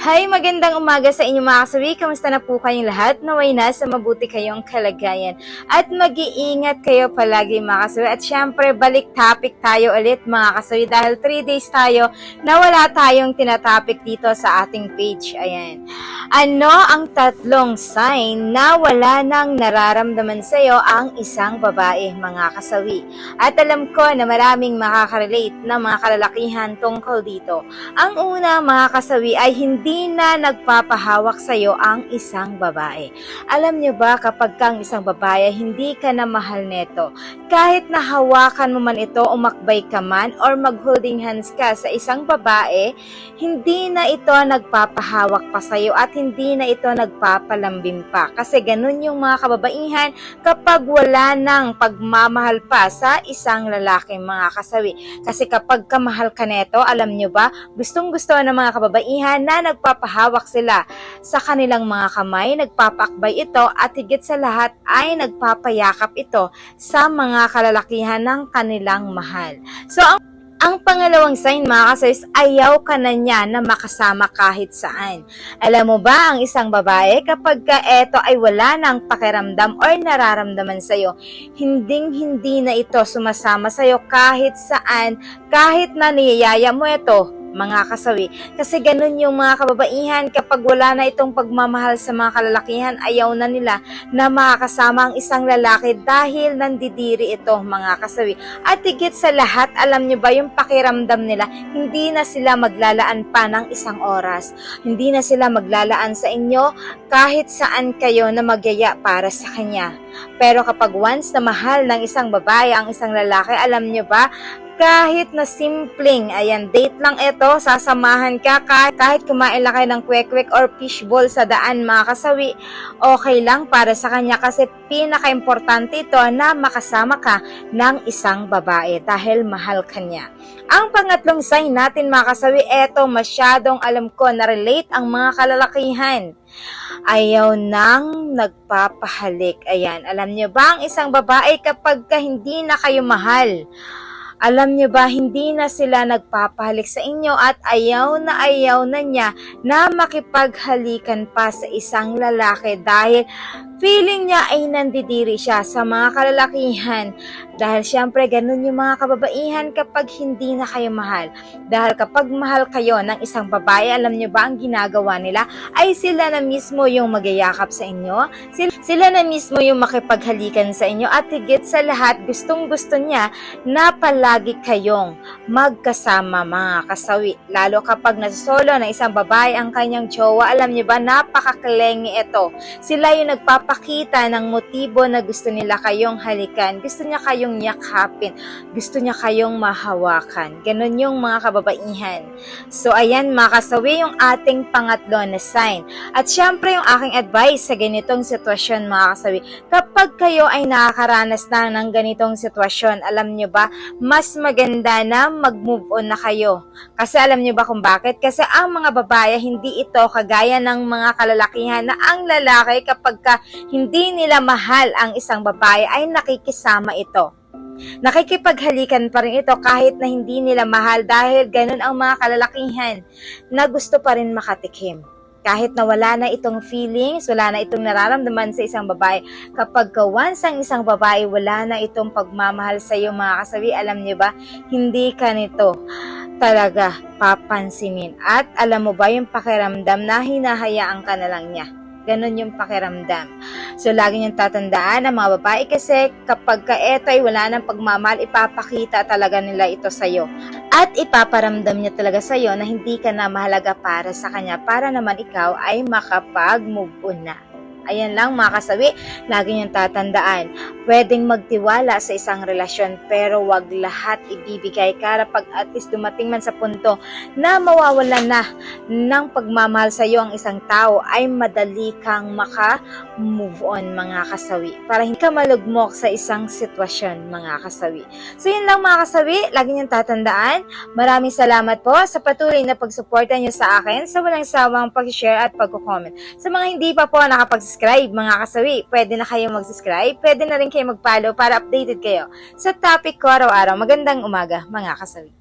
Hi, magandang umaga sa inyo mga kasawi. Kamusta na po kayong lahat? Naway na sa mabuti kayong kalagayan. At mag-iingat kayo palagi mga kasawi. At syempre, balik topic tayo ulit mga kasawi dahil 3 days tayo na wala tayong tinatopic dito sa ating page. Ayan. Ano ang tatlong sign na wala nang nararamdaman sa'yo ang isang babae mga kasawi? At alam ko na maraming makakarelate na mga kalalakihan tungkol dito. Ang una mga kasawi ay hindi na nagpapahawak sa iyo ang isang babae. Alam niyo ba kapag kang isang babae, hindi ka na mahal neto. Kahit nahawakan mo man ito, umakbay ka man, or mag-holding hands ka sa isang babae, hindi na ito nagpapahawak pa sa iyo at hindi na ito nagpapalambing pa. Kasi ganun yung mga kababaihan kapag wala nang pagmamahal pa sa isang lalaki mga kasawi. Kasi kapag kamahal ka neto, alam nyo ba, gustong gusto ng mga kababaihan na nagpapahawak sila sa kanilang mga kamay, nagpapakbay ito at higit sa lahat ay nagpapayakap ito sa mga kalalakihan ng kanilang mahal. So ang ang pangalawang sign mga kasays, ayaw ka na niya na makasama kahit saan. Alam mo ba ang isang babae kapag ka eto ay wala ng pakiramdam or nararamdaman sa'yo, hinding hindi na ito sumasama sa'yo kahit saan, kahit na niyayaya mo ito, mga kasawi. Kasi ganun yung mga kababaihan kapag wala na itong pagmamahal sa mga kalalakihan, ayaw na nila na makakasama ang isang lalaki dahil nandidiri ito mga kasawi. At higit sa lahat, alam nyo ba yung pakiramdam nila, hindi na sila maglalaan pa ng isang oras. Hindi na sila maglalaan sa inyo kahit saan kayo na magyaya para sa kanya. Pero kapag once na mahal ng isang babae ang isang lalaki, alam nyo ba, kahit na simpleng, ayan, date lang ito, sasamahan ka, kahit, kahit kumain lang kayo ng kwek-kwek or fishball sa daan mga kasawi, okay lang para sa kanya kasi pinaka-importante ito na makasama ka ng isang babae dahil mahal ka niya. Ang pangatlong sign natin mga kasawi, eto masyadong alam ko na relate ang mga kalalakihan ayaw nang nagpapahalik. Ayan, alam niyo ba ang isang babae kapag ka hindi na kayo mahal, alam niyo ba, hindi na sila nagpapahalik sa inyo at ayaw na ayaw na niya na makipaghalikan pa sa isang lalaki dahil feeling niya ay nandidiri siya sa mga kalalakihan. Dahil syempre, ganun yung mga kababaihan kapag hindi na kayo mahal. Dahil kapag mahal kayo ng isang babae, alam niyo ba ang ginagawa nila? Ay sila na mismo yung magyayakap sa inyo. Sila, sila na mismo yung makipaghalikan sa inyo. At higit sa lahat, gustong gusto niya na palagi kayong magkasama mga kasawi. Lalo kapag nasolo ng isang babae ang kanyang jowa, alam niyo ba, napakaklengi ito. Sila yung nagpapakita ng motibo na gusto nila kayong halikan. Gusto niya kayong yakapin. Gusto niya kayong mahawakan. Ganon yung mga kababaihan. So, ayan mga kasawi, yung ating pangatlo na sign. At syempre, yung aking advice sa ganitong sitwasyon mga kasawi, kapag kayo ay nakakaranas na ng ganitong sitwasyon, alam niyo ba, mas maganda na mag-move on na kayo. Kasi alam niyo ba kung bakit? Kasi ang mga babae, hindi ito kagaya ng mga kalalakihan na ang lalaki kapag ka hindi nila mahal ang isang babae ay nakikisama ito. Nakikipaghalikan pa rin ito kahit na hindi nila mahal dahil ganun ang mga kalalakihan na gusto pa rin makatikim. Kahit na wala na itong feelings, wala na itong nararamdaman sa isang babae, kapag once ang isang babae, wala na itong pagmamahal sa iyo mga kasabi, alam niyo ba, hindi ka nito talaga papansinin. At alam mo ba yung pakiramdam na hinahayaan ka na lang niya. Ganon yung pakiramdam. So, lagi niyong tatandaan ang mga babae kasi kapag ka eto ay wala ng pagmamahal, ipapakita talaga nila ito sa'yo. At ipaparamdam niya talaga sa'yo na hindi ka na mahalaga para sa kanya para naman ikaw ay makapag-move on na. Ayan lang mga kasawi, lagi niyong tatandaan. Pwedeng magtiwala sa isang relasyon pero wag lahat ibibigay para pag at least dumating man sa punto na mawawalan na ng pagmamahal sa iyo ang isang tao ay madali kang maka-move on mga kasawi para hindi ka malugmok sa isang sitwasyon mga kasawi. So yun lang mga kasawi, lagi niyong tatandaan. Maraming salamat po sa patuloy na pagsuporta niyo sa akin sa walang sawang pag-share at pag-comment. Sa mga hindi pa po nakapag-subscribe mga kasawi, pwede na kayo mag-subscribe, pwede na rin kayo mag-follow para updated kayo sa topic ko araw-araw. Magandang umaga mga kasawi.